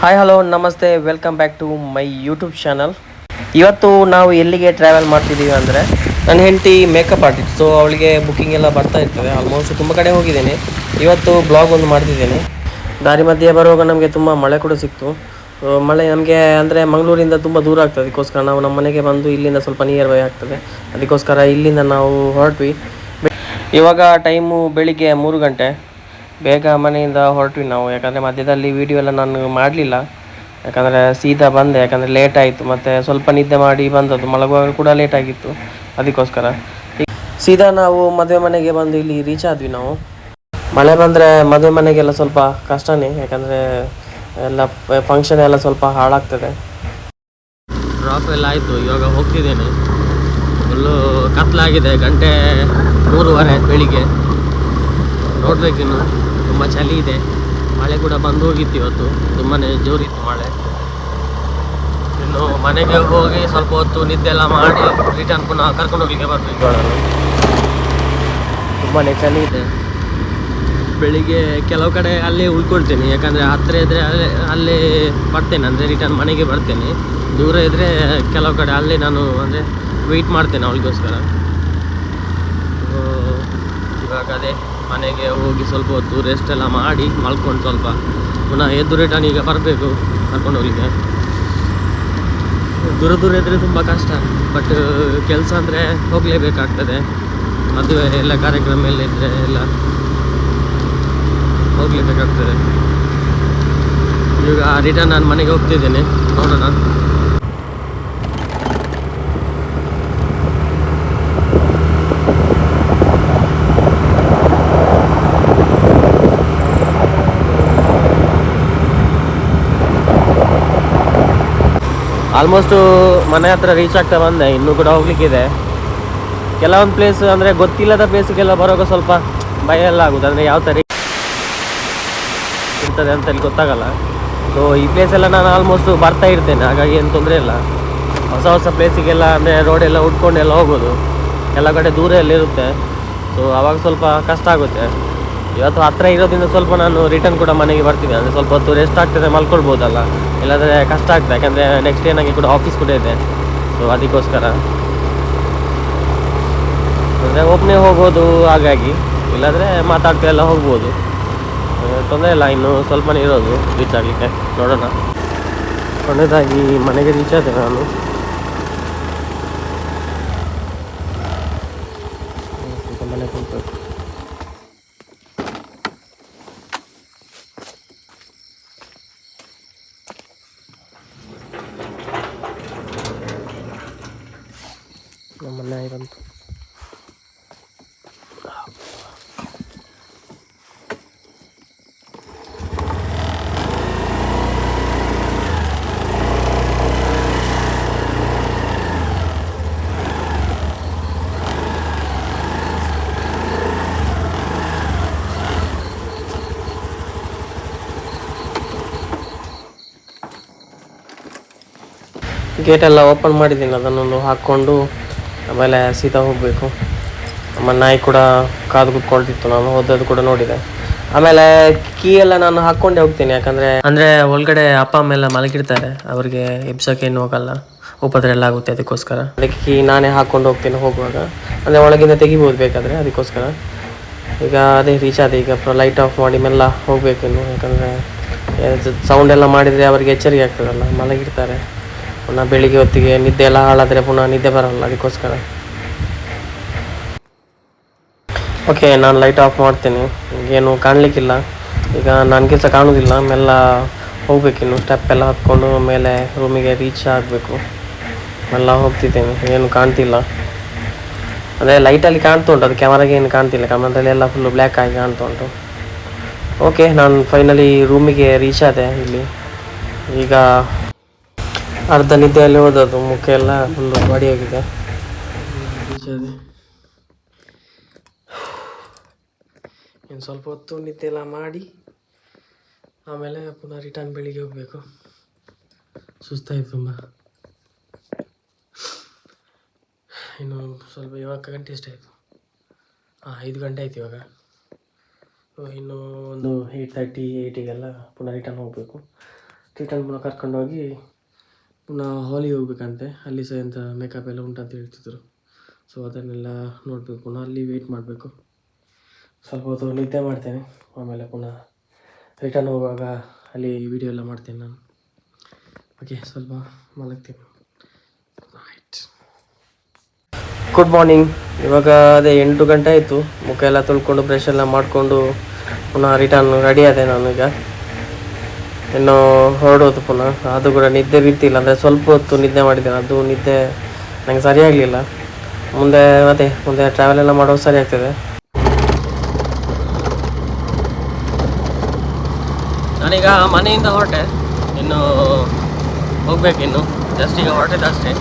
Hi hello ನಮಸ್ತೆ welcome back to my YouTube channel ಇವತ್ತು ನಾವು ಎಲ್ಲಿಗೆ ಟ್ರಾವೆಲ್ ಮಾಡ್ತಿದ್ದೀವಿ ಅಂದರೆ ನನ್ನ ಹೆಂಡತಿ ಮೇಕಪ್ ಆರ್ಟಿಸ್ಟ್ ಸೊ ಅವಳಿಗೆ ಬುಕ್ಕಿಂಗ್ ಎಲ್ಲ ಬರ್ತಾ ಇರ್ತದೆ ಆಲ್ಮೋಸ್ಟ್ ತುಂಬ ಕಡೆ ಹೋಗಿದ್ದೀನಿ. ಇವತ್ತು ಬ್ಲಾಗ್ ಒಂದು ಮಾಡ್ತಿದ್ದೀನಿ. ದಾರಿ ಮಧ್ಯೆ ಬರುವಾಗ ನಮಗೆ ತುಂಬ ಮಳೆ ಕೂಡ ಸಿಕ್ತು. ಮಳೆ ನಮಗೆ ಅಂದರೆ ಮಂಗಳೂರಿಂದ ತುಂಬ ದೂರ ಆಗ್ತದೆ, ಅದಕ್ಕೋಸ್ಕರ ನಾವು ನಮ್ಮ ಮನೆಗೆ ಬಂದು ಇಲ್ಲಿಂದ ಸ್ವಲ್ಪ ನಿಯರ್ ಬೈ ಆಗ್ತದೆ. ಅದಕ್ಕೋಸ್ಕರ ಇಲ್ಲಿಂದ ನಾವು ಹೊರಟ್ವಿ. ಇವಾಗ ಟೈಮು ಬೆಳಿಗ್ಗೆ ಮೂರು ಗಂಟೆ. ಬೇಗ ಮನೆಯಿಂದ ಹೊರಟ್ವಿ ನಾವು. ಯಾಕಂದರೆ ಮಧ್ಯದಲ್ಲಿ ವಿಡಿಯೋ ಎಲ್ಲ ನಾನು ಮಾಡಲಿಲ್ಲ. ಯಾಕಂದರೆ ಸೀದಾ ಬಂದೆ, ಯಾಕಂದರೆ ಲೇಟ್ ಆಯಿತು. ಮತ್ತು ಸ್ವಲ್ಪ ನಿದ್ದೆ ಮಾಡಿ ಬಂದದ್ದು. ಮಲಗುವಾಗ ಕೂಡ ಲೇಟ್ ಆಗಿತ್ತು. ಅದಕ್ಕೋಸ್ಕರ. ಸೀದಾ ನಾವು ಮದುವೆ ಮನೆಗೆ ಬಂದು ಇಲ್ಲಿ ರೀಚ್ ಆದ್ವಿ ನಾವು. ಮಳೆ ಬಂದರೆ ಮದುವೆ ಮನೆಗೆಲ್ಲ ಸ್ವಲ್ಪ ಕಷ್ಟನೇ. ಯಾಕಂದರೆ ಎಲ್ಲ ಫಂಕ್ಷನ್ ಎಲ್ಲ ಸ್ವಲ್ಪ ಹಾಳಾಗ್ತದೆ. ಡ್ರಾಪ್ ಎಲ್ಲ ಆಯಿತು. ಇವಾಗ ಹೋಗ್ತಿದ್ದೇನೆ. ಫುಲ್ಲು ಕತ್ಲಾಗಿದೆ. ಗಂಟೆ ಮೂರುವರೆ, ಬೆಳಿಗ್ಗೆ. ನೋಡ್ಬೇಕಿನ್ನು ತುಂಬ ಚಳಿ ಇದೆ. ಮಳೆ ಕೂಡ ಬಂದು ಹೋಗಿತ್ತು ಇವತ್ತು. ತುಂಬಾ ಜೋರಿತ್ತು ಮಳೆ. ಇನ್ನು ಮನೆಗೆ ಹೋಗಿ ಸ್ವಲ್ಪ ಹೊತ್ತು ನಿದ್ದೆ ಎಲ್ಲ ಮಾಡಿ ರಿಟರ್ನ್ ಪುನಃ ಕರ್ಕೊಂಡು ಹೋಗ್ಲಿಕ್ಕೆ ಬರಬೇಕು ತುಂಬಾ ಚಳಿ ಇದೆ. ಬೆಳಿಗ್ಗೆ ಕೆಲವು ಕಡೆ ಅಲ್ಲೇ ಉಳ್ಕೊಳ್ತೇನೆ. ಯಾಕಂದರೆ ಹತ್ತಿರ ಇದ್ದರೆ ಅಲ್ಲೇ ಅಲ್ಲೇ ಬರ್ತೇನೆ. ಅಂದರೆ ರಿಟರ್ನ್ ಮನೆಗೆ ಬರ್ತೇನೆ. ದೂರ ಇದ್ದರೆ ಕೆಲವು ಕಡೆ ಅಲ್ಲೇ ನಾನು ಅಂದರೆ ವೆಯ್ಟ್ ಮಾಡ್ತೇನೆ ಅವಳಿಗೋಸ್ಕರ. ಇವಾಗ ಅದೇ. ಮನೆಗೆ ಹೋಗಿ ಸ್ವಲ್ಪ ಹೊತ್ತು ರೆಸ್ಟ್ ಎಲ್ಲ ಮಾಡಿ ಮಲ್ಕೊಂಡು ಸ್ವಲ್ಪ ಪುನಃ ಎದ್ದು ರಿಟರ್ನ್ ಈಗ ಬರಬೇಕು ಕರ್ಕೊಂಡು ಹೋಗ್ಲಿಕ್ಕೆ. ದೂರ ದೂರ ಇದ್ದರೆ ತುಂಬ ಕಷ್ಟ ಬಟ್ ಕೆಲಸ ಅಂದರೆ ಹೋಗಲೇಬೇಕಾಗ್ತದೆ. ಮದುವೆ ಎಲ್ಲ ಕಾರ್ಯಕ್ರಮ ಎಲ್ಲ ಇದ್ದರೆ ಎಲ್ಲ ಹೋಗಲೇಬೇಕಾಗ್ತದೆ. ಈಗ ರಿಟರ್ನ್ ನಾನು ಮನೆಗೆ ಹೋಗ್ತಿದ್ದೇನೆ, ನೋಡೋಣ. ಆಲ್ಮೋಸ್ಟು ಮನೆ ಹತ್ರ ರೀಚ್ ಆಗ್ತಾ ಬಂದೆ, ಇನ್ನೂ ಕೂಡ ಹೋಗ್ಲಿಕ್ಕಿದೆ. ಕೆಲವೊಂದು ಪ್ಲೇಸ್ ಅಂದರೆ ಗೊತ್ತಿಲ್ಲದ ಪ್ಲೇಸಿಗೆಲ್ಲ ಬರೋಕೆ ಸ್ವಲ್ಪ ಭಯ ಎಲ್ಲ ಆಗುತ್ತೆ. ಅಂದರೆ ಯಾವ ಥರ ಇರ್ತದೆ ಅಂತ ಗೊತ್ತಾಗಲ್ಲ. ಸೊ ಈ ಪ್ಲೇಸೆಲ್ಲ ನಾನು ಆಲ್ಮೋಸ್ಟ್ ಬರ್ತಾ ಇರ್ತೇನೆ, ಹಾಗಾಗಿ ಏನು ತೊಂದರೆ ಇಲ್ಲ. ಹೊಸ ಹೊಸ ಪ್ಲೇಸಿಗೆಲ್ಲ ಅಂದರೆ ರೋಡೆಲ್ಲ ಉಟ್ಕೊಂಡೆಲ್ಲ ಹೋಗೋದು. ಎಲ್ಲ ಕಡೆ ದೂರ ಎಲ್ಲ ಇರುತ್ತೆ. ಸೊ ಆವಾಗ ಸ್ವಲ್ಪ ಕಷ್ಟ ಆಗುತ್ತೆ. ಇವತ್ತು ಹತ್ರ ಇರೋದ್ರಿಂದ ಸ್ವಲ್ಪ ನಾನು ರಿಟರ್ನ್ ಕೂಡ ಮನೆಗೆ ಬರ್ತೀನಿ ಅಂದರೆ ಸ್ವಲ್ಪ ಹೊತ್ತು ರೆಸ್ಟ್ ಆಗ್ತದೆ, ಮಲ್ಕೊಳ್ಬೋದಲ್ಲ. ಇಲ್ಲಾಂದರೆ ಕಷ್ಟ ಆಗ್ತದೆ. ಯಾಕಂದರೆ ನೆಕ್ಸ್ಟ್ ಡೇ ನನಗೆ ಕೂಡ ಆಫೀಸ್ ಕೂಡ ಇದೆ. ಸೊ ಅದಕ್ಕೋಸ್ಕರ. ಅಂದರೆ ಒಬ್ಬನೇ ಹೋಗ್ಬೋದು ಹಾಗಾಗಿ. ಇಲ್ಲಾಂದರೆ ಮಾತಾಡ್ತಾ ಎಲ್ಲ ಹೋಗ್ಬೋದು. ತೊಂದರೆ ಇಲ್ಲ, ಇನ್ನು ಸ್ವಲ್ಪನೇ ಇರೋದು ರೀಚ್ ಆಗಲಿಕ್ಕೆ. ನೋಡೋಣ. ಕೊನೆಯದಾಗಿ ಮನೆಗೆ ರೀಚ್ ಆದೆ ನಾನು ಈಗ ಮನೆಗೆ ಹೋಗ್ಬೇಕು ನಮ್ಮ ಮನೆ ಬಂತು ಗೇಟ್ ಎಲ್ಲ ಓಪನ್ ಮಾಡಿದ್ದೀನಿ. ಅದನ್ನೊಂದು ಹಾಕ್ಕೊಂಡು ಆಮೇಲೆ ಸೀತಾ ಹೋಗಬೇಕು. ನಮ್ಮ ನಾಯಿ ಕೂಡ ಕಾದು ಕುತ್ಕೊಳ್ತಿತ್ತು ನಾನು ಹೋದದ್ದು ಕೂಡ ನೋಡಿದೆ. ಆಮೇಲೆ ಕೀ ಎಲ್ಲ ನಾನು ಹಾಕ್ಕೊಂಡೇ ಹೋಗ್ತೀನಿ ಯಾಕಂದರೆ ಅಂದರೆ ಒಳಗಡೆ ಅಪ್ಪ ಅಮ್ಮ ಎಲ್ಲ ಮಲಗಿರ್ತಾರೆ ಅವರಿಗೆ ಎಬ್ಸೋಕ್ಕೇನು ಹೋಗಲ್ಲ ಉಪದ್ರ ಎಲ್ಲ ಆಗುತ್ತೆ ಅದಕ್ಕೋಸ್ಕರ. ಅದಕ್ಕೆ ಕೀ ನಾನೇ ಹಾಕ್ಕೊಂಡು ಹೋಗ್ತೀನಿ ಹೋಗುವಾಗ. ಅಂದರೆ ಒಳಗಿಂದ ತೆಗಿಬೋದು ಬೇಕಾದರೆ ಅದಕ್ಕೋಸ್ಕರ. ಈಗ ಅದೇ ರೀಚ್ ಆದ ಈಗ ಲೈಟ್ ಆಫ್ ಮಾಡಿ ಮೆಲ್ಲ ಹೋಗಬೇಕು ಇನ್ನು ಯಾಕಂದರೆ ಸೌಂಡ್ ಎಲ್ಲ ಮಾಡಿದರೆ ಅವರಿಗೆ ಎಚ್ಚರಿಕೆ ಆಗ್ತದಲ್ಲ ಮಲಗಿರ್ತಾರೆ. ಪುನಃ ಬೆಳಿಗ್ಗೆ ಹೊತ್ತಿಗೆ ನಿದ್ದೆ ಎಲ್ಲ ಹಾಳಾದರೆ ಪುನಃ ನಿದ್ದೆ ಬರಲ್ಲ ಅದಕ್ಕೋಸ್ಕರ. ಓಕೆ ನಾನು ಲೈಟ್ ಆಫ್ ಮಾಡ್ತೀನಿ. ಏನು ಕಾಣಲಿಕ್ಕಿಲ್ಲ. ಈಗ ನನಗೆ ಸಹ ಕಾಣೋದಿಲ್ಲ. ಮೆಲ್ಲ ಹೋಗ್ಬೇಕಿನ್ನು ಸ್ಟೆಪ್ ಎಲ್ಲ ಹತ್ಕೊಂಡು ಮೇಲೆ ರೂಮಿಗೆ ರೀಚ್ ಆಗಬೇಕು. ಮೆಲ್ಲ ಹೋಗ್ತಿದ್ದೇನೆ. ಏನು ಕಾಣ್ತಿಲ್ಲ. ಅದೇ ಲೈಟಲ್ಲಿ ಕಾಣ್ತಾ ಉಂಟು. ಅದು ಕ್ಯಾಮರಾಗೆ ಏನು ಕಾಣ್ತಿಲ್ಲ. ಕ್ಯಾಮ್ರಾದಲ್ಲಿ ಎಲ್ಲ ಫುಲ್ಲು ಬ್ಲ್ಯಾಕ್ ಆಗಿ ಕಾಣ್ತಾ ಉಂಟು. ಓಕೆ ನಾನು ಫೈನಲಿ ರೂಮಿಗೆ ರೀಚ್ ಆದೆ ಇಲ್ಲಿ. ಈಗ ಅರ್ಧ ನಿದ್ದೆಯಲ್ಲಿ ಹೋದದ್ದು, ಮುಖ ಎಲ್ಲ ಫುಲ್ ಬಾಡಿ ಹೋಗಿದೆ. ಇನ್ನು ಸ್ವಲ್ಪ ಹೊತ್ತು ನಿದ್ದೆ ಎಲ್ಲ ಮಾಡಿ, ಆಮೇಲೆ ಪುನಃ ರಿಟರ್ನ್ ಬೆಳಿಗ್ಗೆ ಹೋಗಬೇಕು. ಸುಸ್ತಾಯಿತು ತುಂಬ. ಇನ್ನು ಸ್ವಲ್ಪ ಇವಾಗ ಗಂಟೆ ಎಷ್ಟಾಯಿತು ಹಾಂ ಐದು ಗಂಟೆ ಆಯ್ತು ಇವಾಗ. ಇನ್ನು ಒಂದು ಏಯ್ಟ್ ತರ್ಟಿ ಏಯ್ಟಿಗೆಲ್ಲ ಪುನಃ ರಿಟರ್ನ್ ಹೋಗಬೇಕು. ರಿಟರ್ನ್ ಪುನಃ ಕರ್ಕೊಂಡೋಗಿ ಪುನಃ ಹಾಲಿಗೆ ಹೋಗ್ಬೇಕಂತೆ. ಅಲ್ಲಿ ಸಹ ಎಂಥ ಮೇಕಪ್ ಎಲ್ಲ ಉಂಟಂತ ಹೇಳ್ತಿದ್ರು. ಸೊ ಅದನ್ನೆಲ್ಲ ನೋಡಬೇಕು. ಪುನಃ ಅಲ್ಲಿ ವೆಯ್ಟ್ ಮಾಡಬೇಕು. ಸ್ವಲ್ಪ ಹೊತ್ತು ನಿದ್ದೆ ಮಾಡ್ತೇನೆ. ಆಮೇಲೆ ಪುನಃ ರಿಟರ್ನ್ ಹೋಗುವಾಗ ಅಲ್ಲಿ ವಿಡಿಯೋ ಎಲ್ಲ ಮಾಡ್ತೇನೆ ನಾನು. ಓಕೆ ಸ್ವಲ್ಪ ಮಲಗ್ತೇನೆ. ರೈಟ್ ಗುಡ್ ಮಾರ್ನಿಂಗ್ ಇವಾಗ ಅದೇ ಎಂಟು ಗಂಟೆ ಆಯಿತು. ಮುಖ ಎಲ್ಲ ತೊಳ್ಕೊಂಡು ಬ್ರಷ್ ಎಲ್ಲ ಮಾಡಿಕೊಂಡು ಪುನಃ ರಿಟರ್ನ್ ರೆಡಿ ಆದೆ ನಾನು ಈಗ ಇನ್ನು ಹೊರಡೋದು ಪುನಃ. ಅದು ಕೂಡ ನಿದ್ದೆ ಬಿತ್ತಿಲ್ಲ ಅಂದರೆ ಸ್ವಲ್ಪ ಹೊತ್ತು ನಿದ್ದೆ ಮಾಡಿದ್ದೇನೆ. ಅದು ನಿದ್ದೆ ನನಗೆ ಸರಿಯಾಗಲಿಲ್ಲ. ಮುಂದೆ ಅದೇ ಮುಂದೆ ಟ್ರಾವೆಲ್ ಎಲ್ಲ ಮಾಡೋದು ಸರಿ ಆಗ್ತದೆ. ನಾನೀಗ ಮನೆಯಿಂದ ಹೊರಟೆ. ಇನ್ನು ಹೋಗ್ಬೇಕು ಇನ್ನು. ಜಸ್ಟ್ ಈಗ ಹೊರಟೆ ಅಷ್ಟೇ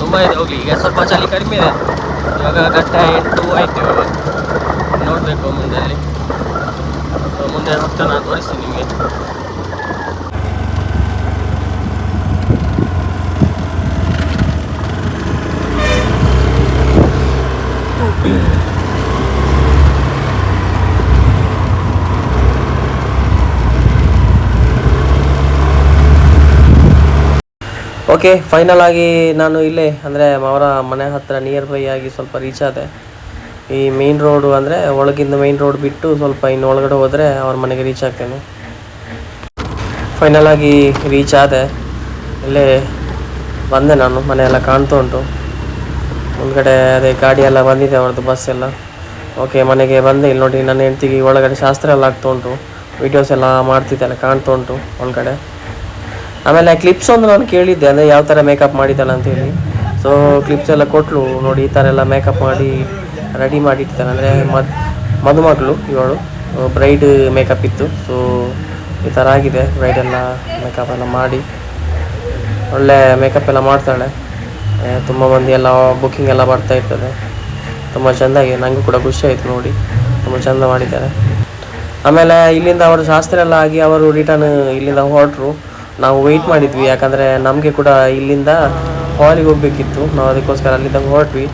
ತುಂಬ ಇದೆ ಹೋಗಿ ಈಗ ಸ್ವಲ್ಪ ಚಳಿ ಕಡಿಮೆ ಇದೆ. ಇವಾಗ ಗಂಟೆ ಎಂಟು ಆಯ್ತು ನೋಡಬೇಕು ಮುಂದೆ ಅಲ್ಲಿ. ಮುಂದೆ ಹೋಗ್ತಾ ನಾನು ತೋರಿಸ್ತೀನಿ ನಿಮಗೆ. ಓಕೆ ಫೈನಲ್ ಆಗಿ ನಾನು ಇಲ್ಲೇ, ಅಂದರೆ ಅವರ ಮನೆ ಹತ್ತಿರ ನಿಯರ್ ಬೈ ಆಗಿ ಸ್ವಲ್ಪ ರೀಚ್ ಆದೆ. ಈ ಮೇನ್ ರೋಡು ಅಂದರೆ ಒಳಗಿಂದ ಮೇನ್ ರೋಡ್ ಬಿಟ್ಟು ಸ್ವಲ್ಪ ಇನ್ನು ಒಳಗಡೆ ಹೋದರೆ ಅವ್ರ ಮನೆಗೆ ರೀಚ್ ಆಗ್ತೇನೆ. ಫೈನಲ್ ಆಗಿ ರೀಚ್ ಆದೆ. ಇಲ್ಲೇ ಬಂದೆ ನಾನು ಮನೆ ಎಲ್ಲ ಕಾಣ್ತಾ ಉಂಟು. ಮುಂದ್ಗಡೆ ಅದೇ ಗಾಡಿ ಎಲ್ಲ ಬಂದಿದೆ, ಅವ್ರದ್ದು ಬಸ್ ಎಲ್ಲ. ಓಕೆ ಮನೆಗೆ ಬಂದೆ. ಇಲ್ಲಿ ನೋಡಿ ನನ್ನ ಹೆಂಡ್ತಿಗೆ ಒಳಗಡೆ ಶಾಸ್ತ್ರ ಎಲ್ಲ ಆಗ್ತಾ ಉಂಟು. ವೀಡಿಯೋಸ್ ಎಲ್ಲ ಮಾಡ್ತಿದ್ದಾಳೆ ಕಾಣ್ತಾ ಉಂಟು ಒಳಗಡೆ ಆಮೇಲೆ ಕ್ಲಿಪ್ಸ್ ಒಂದು ನಾನು ಕೇಳಿದ್ದೆ, ಅಂದರೆ ಯಾವ ಥರ ಮೇಕಪ್ ಮಾಡಿದ್ದಾಳೆ ಅಂತೇಳಿ. ಸೊ ಕ್ಲಿಪ್ಸ್ ಎಲ್ಲ ಕೊಟ್ಟಳು ನೋಡಿ ಈ ಥರ ಎಲ್ಲ ಮೇಕಪ್ ಮಾಡಿ ರೆಡಿ ಮಾಡಿ ಅಂದರೆ ಮದ್, ಮದುಮಗಳು ಇವಳು. ಬ್ರೈಡ್ ಮೇಕಪ್ ಇತ್ತು. ಸೊ ಈ ಥರ ಆಗಿದೆ. ಬ್ರೈಡೆಲ್ಲ ಮೇಕಪ್ ಎಲ್ಲ ಮಾಡಿ. ಒಳ್ಳೆ ಮೇಕಪ್ ಎಲ್ಲ ಮಾಡ್ತಾಳೆ. ತುಂಬ ಮಂದಿ ಎಲ್ಲ ಬುಕ್ಕಿಂಗ್ ಎಲ್ಲ ಬರ್ತಾ ಇರ್ತದೆ. ತುಂಬ ಚೆಂದಾಗಿ ನನಗೂ ಕೂಡ ಖುಷಿ ಆಯಿತು ನೋಡಿ. ತುಂಬ ಚೆಂದ ಮಾಡಿದ್ದಾರೆ. ಆಮೇಲೆ ಇಲ್ಲಿಂದ ಅವರು ಶಾಸ್ತ್ರ ಎಲ್ಲ ಆಗಿ ಅವರು ರಿಟರ್ನ್ ಇಲ್ಲಿಂದ ಹೊರಟರು. ನಾವು ವೆಯ್ಟ್ ಮಾಡಿದ್ವಿ, ಯಾಕಂದರೆ ನಮಗೆ ಕೂಡ ಇಲ್ಲಿಂದ ಹಾಲಿಗೆ ಹೋಗಬೇಕಿತ್ತು. ನಾವು ಅದಕ್ಕೋಸ್ಕರ ಅಲ್ಲಿಂದ ಹೊರಟ್ವಿ.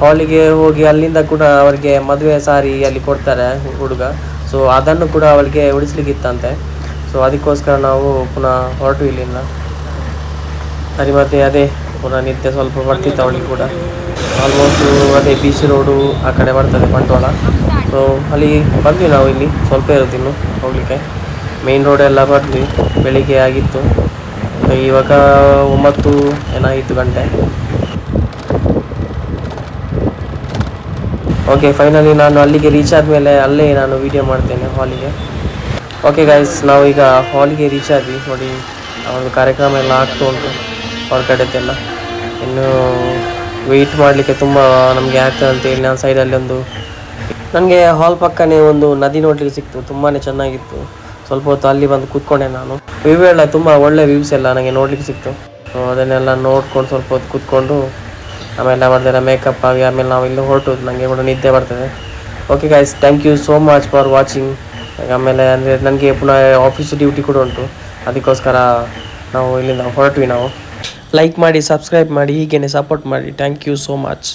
ಹಾಲಿಗೆ ಹೋಗಿ ಅಲ್ಲಿಂದ ಕೂಡ ಅವರಿಗೆ ಮದುವೆ ಸಾರಿ ಅಲ್ಲಿ ಕೊಡ್ತಾರೆ ಹುಡುಗ. ಸೊ ಅದನ್ನು ಕೂಡ ಅವಳಿಗೆ ಉಡಿಸ್ಲಿಕ್ಕಿತ್ತಂತೆ. ಸೊ ಅದಕ್ಕೋಸ್ಕರ ನಾವು ಪುನಃ ಹೊರಟು ಇಲ್ಲಿಂದ. ಸರಿ ಮತ್ತೆ ಅದೇ ಪುನಃ ನಿತ್ಯ ಸ್ವಲ್ಪ ಬರ್ತಿತ್ತು ಅವಳಿಗೆ ಕೂಡ. ಆಲ್ಮೋಸ್ಟ್ ಅದೇ ಬೀಚ್ ರೋಡು ಆ ಕಡೆ ಬರ್ತದೆ ಬಂಟ್ವಾಳ. ಸೊ ಅಲ್ಲಿ ಬಂದ್ವಿ ನಾವು ಇಲ್ಲಿ. ಸ್ವಲ್ಪ ಇರುತ್ತೆ ಇನ್ನು ಹೋಗಲಿಕ್ಕೆ. ಮೇನ್ ರೋಡ್ ಎಲ್ಲ ಬಂದ್ವಿ. ಬೆಳಿಗ್ಗೆ ಆಗಿತ್ತು. ಇವಾಗ ಒಂಬತ್ತು ಏನಾಗಿತ್ತು ಗಂಟೆ. ಓಕೆ ಫೈನಲಿ ನಾನು ಅಲ್ಲಿಗೆ ರೀಚ್ ಆದಮೇಲೆ ಅಲ್ಲೇ ನಾನು ವೀಡಿಯೋ ಮಾಡ್ತೇನೆ ಹಾಲಿಗೆ ಓಕೆ ಗೈಸ್ ನಾವು ಈಗ ಹಾಲಿಗೆ ರೀಚ್ ಆದ್ವಿ. ನೋಡಿ ಒಂದು ಕಾರ್ಯಕ್ರಮ ಎಲ್ಲ ಆಗ್ತಾ ಉಂಟು. ಹೊರಗಡೆದೆಲ್ಲ. ಇನ್ನು ವೆಯ್ಟ್ ಮಾಡಲಿಕ್ಕೆ ತುಂಬ ನಮಗೆ ಆಗ್ತದೆ ಅಂತೇಳಿ ನಾನು ಸೈಡಲ್ಲಿ ಒಂದು ನನಗೆ ಹಾಲ್ ಪಕ್ಕನೇ ಒಂದು ನದಿ ನೋಡಲಿಕ್ಕೆ ಸಿಕ್ತು ತುಂಬಾ ಚೆನ್ನಾಗಿತ್ತು. ಸ್ವಲ್ಪ ಹೊತ್ತು ಅಲ್ಲಿ ಬಂದು ಕೂತ್ಕೊಂಡೆ ನಾನು. ವ್ಯೂ ಎಲ್ಲ ತುಂಬ ಒಳ್ಳೆ ವ್ಯೂಸ್ ಎಲ್ಲ ನನಗೆ ನೋಡಲಿಕ್ಕೆ ಸಿಕ್ತು. ಅದನ್ನೆಲ್ಲ ನೋಡ್ಕೊಂಡು ಸ್ವಲ್ಪ ಹೊತ್ತು ಕೂತ್ಕೊಂಡು ಆಮೇಲೆ ಮಾಡಿದ್ರೆ ಮೇಕಪ್ ಆಗಿ ಆಮೇಲೆ ನಾವು ಇಲ್ಲಿ ಹೊರಟು ನನಗೆ ಕೂಡ ನಿದ್ದೆ ಬರ್ತದೆ. Okay guys thank you so much for watching ಆಮೇಲೆ ಅಂದರೆ ನನಗೆ ಪುನಃ ಆಫೀಸ್ ಡ್ಯೂಟಿ ಕೂಡ ಉಂಟು. ಅದಕ್ಕೋಸ್ಕರ ನಾವು ಇಲ್ಲಿಂದ ಹೊರಟ್ವಿ ನಾವು. ಲೈಕ್ ಮಾಡಿ ಸಬ್ಸ್ಕ್ರೈಬ್ ಮಾಡಿ ಹೀಗೇನೆ ಸಪೋರ್ಟ್ ಮಾಡಿ. Thank you so much